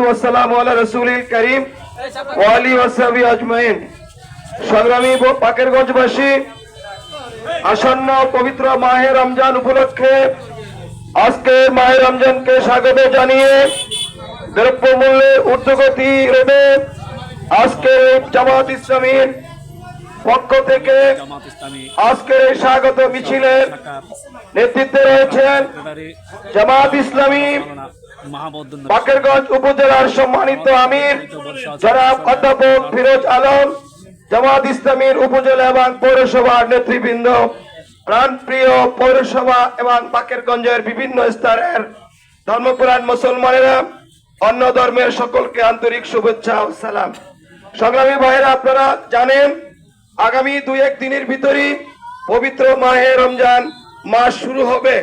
ওয়াসসালামু আলা রাসূলিল কারীম ওয়া আলিহি ওয়া আজমাইন। সংগ্রামী পাকেরগঞ্জবাসী, আসন্ন পবিত্র মাহে রমজান উপলক্ষে আজকে মাহে রমজানকে স্বাগত জানিয়ে দ্রব্যমূল্যের ঊর্ধ্বগতি রোধে আজকে জামাত ইসলামীর পক্ষ থেকে আজকের এই স্বাগত মিছিলের নেতৃত্বে রয়েছেন জামাত ইসলামী বাকেরগঞ্জ উপজেলার সম্মানিত আমির, জনাব অধ্যাপক ফিরোজ আলম, জামাত ইসলামীর উপজেলা এবং পৌরসভার নেতৃবৃন্দ, প্রাণপ্রিয় পৌরসভা এবং বাকেরগঞ্জের বিভিন্ন স্তরের ধর্মপুরাণ মুসলমানেরা, অন্য ধর্মের সকলকে আন্তরিক শুভেচ্ছা ও সালাম। সংগ্রামী ভাইয়েরা, আপনারা জানেন, আগামী দুই এক দিনের ভিতরই পবিত্র মাহে রমজান মাস শুরু হবে।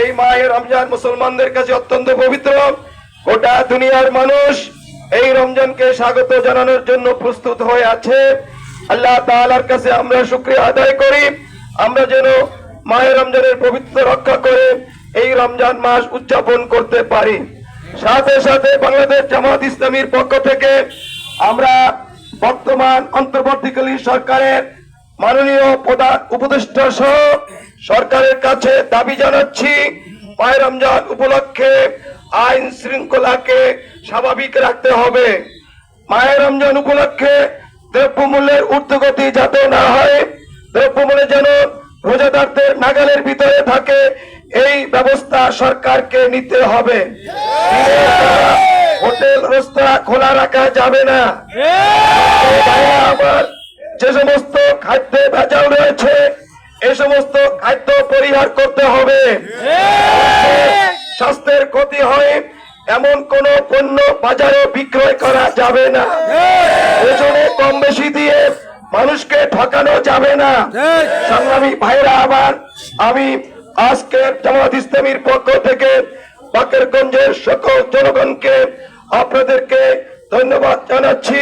এই মাহে রমজান মুসলমানদের কাছে অত্যন্ত পবিত্র। গোটা দুনিয়ার মানুষ এই রমজানকে স্বাগত জানানোর জন্য প্রস্তুত হয়ে আছে। আল্লাহ তাআলার কাছে আমরা শুকরিয়া আদায় করি। আমরা যেন মায়ের রমজানের পবিত্র রক্ষা করে এই রমজান মাস উদযাপন করতে পারি। সাথে সাথে বাংলাদেশ জামাত ইসলামীর পক্ষ থেকে আমরা বর্তমান অন্তর্বর্তীকালীন সরকারের মাননীয় প্রধান উপদেষ্টা সহ সরকারের কাছে দাবি জানাচ্ছি পায় রমজান উপলক্ষে আইন শৃঙ্খলাকে স্বাভাবিক রাখতে হবে। মায়ের রমজান উপলক্ষে দ্রব্যমূল্যের ঊর্ধ্বগতি যাতে না হয় দ্রব্যমূল্য যেন রোজাদারদের নাগালের ভিতরে থাকে এই ব্যবস্থা সরকারকে নিতে হবে। হোটেল রেস্তোরাঁ খোলা রাখা যাবে না। আমার যে সমস্ত খাদ্যে ভেজাল রয়েছে এই সমস্ত খাদ্য পরিহার করতে হবে। স্বাস্থ্যের ক্ষতি হয়, এমন কোন পণ্য বাজারে বিক্রয় করা যাবে না। ওজনে কম বেশি দিয়ে মানুষকে ঠকানো যাবে না। সংগ্রামী ভাইরা, আবার আমি আজকের জামাত ইসলামীর পক্ষ থেকে বাকেরগঞ্জের সকল জনগণকে আপনাদেরকে ধন্যবাদ জানাচ্ছি।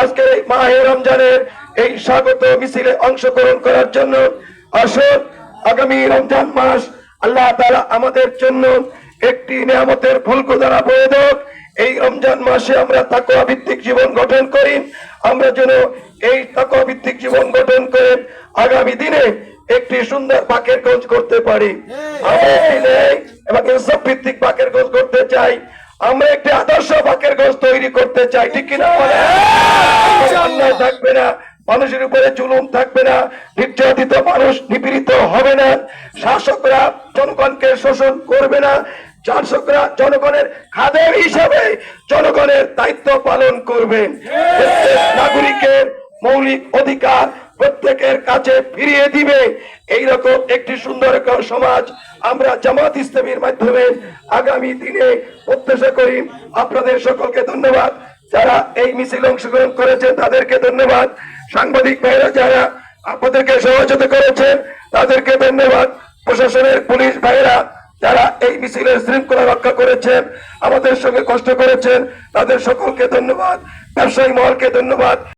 আজকের এই মাহে রমজানের এই স্বাগত মিছিলে অংশগ্রহণ করার জন্য আসুন আগামী রমজান মাস আল্লাহ তাআলা আমাদের জন্য একটি নিয়ামতের ফুলকোদারা বয়ে দেখ এই রমজান মাসে আমরা তাকওয়া ভিত্তিক জীবন গঠন করি। আমরা যেন এই তাকওয়া ভিত্তিক জীবন গঠন করে আগামী দিনে একটি সুন্দর বাকের গঞ্জ করতে পারি। আমরা একটি এবং ইনসাফ ভিত্তিক বাকের গঞ্জ করতে চাই। আমরা একটি আদর্শ বাকের গঞ্জ তৈরি করতে চাই। ঠিক কিনা? থাকবে না। মানুষের উপরে জুলুম থাকবে না, নির্যাতিত মানুষ নিপীড়িত হবে না, শাসকরা জনগণকে শোষণ করবে না, শাসকরা জনগণের খাদের হিসাবে জনগণের দায়িত্ব পালন করবেন নাগরিকের মৌলিক অধিকার প্রত্যেকের কাছে ফিরিয়ে দিবে। এইরকম একটি সুন্দর সমাজ আমরা জামাত ইসলামীর মাধ্যমে আগামী দিনে প্রত্যাশা করি। আপনাদের সকলকে ধন্যবাদ। যারা এই মিছিল অংশগ্রহণ করেছেন তাদেরকে ধন্যবাদ। সাংবাদিক ভাইরা যারা আপনাদেরকে সহযোগিতা করেছেন, তাদেরকে ধন্যবাদ। প্রশাসনের পুলিশ ভাইরা যারা এই মিছিলের শৃঙ্খলা রক্ষা করেছেন, আমাদের সঙ্গে কষ্ট করেছেন, তাদের সকলকে ধন্যবাদ। ব্যবসায়ী মহলকে ধন্যবাদ।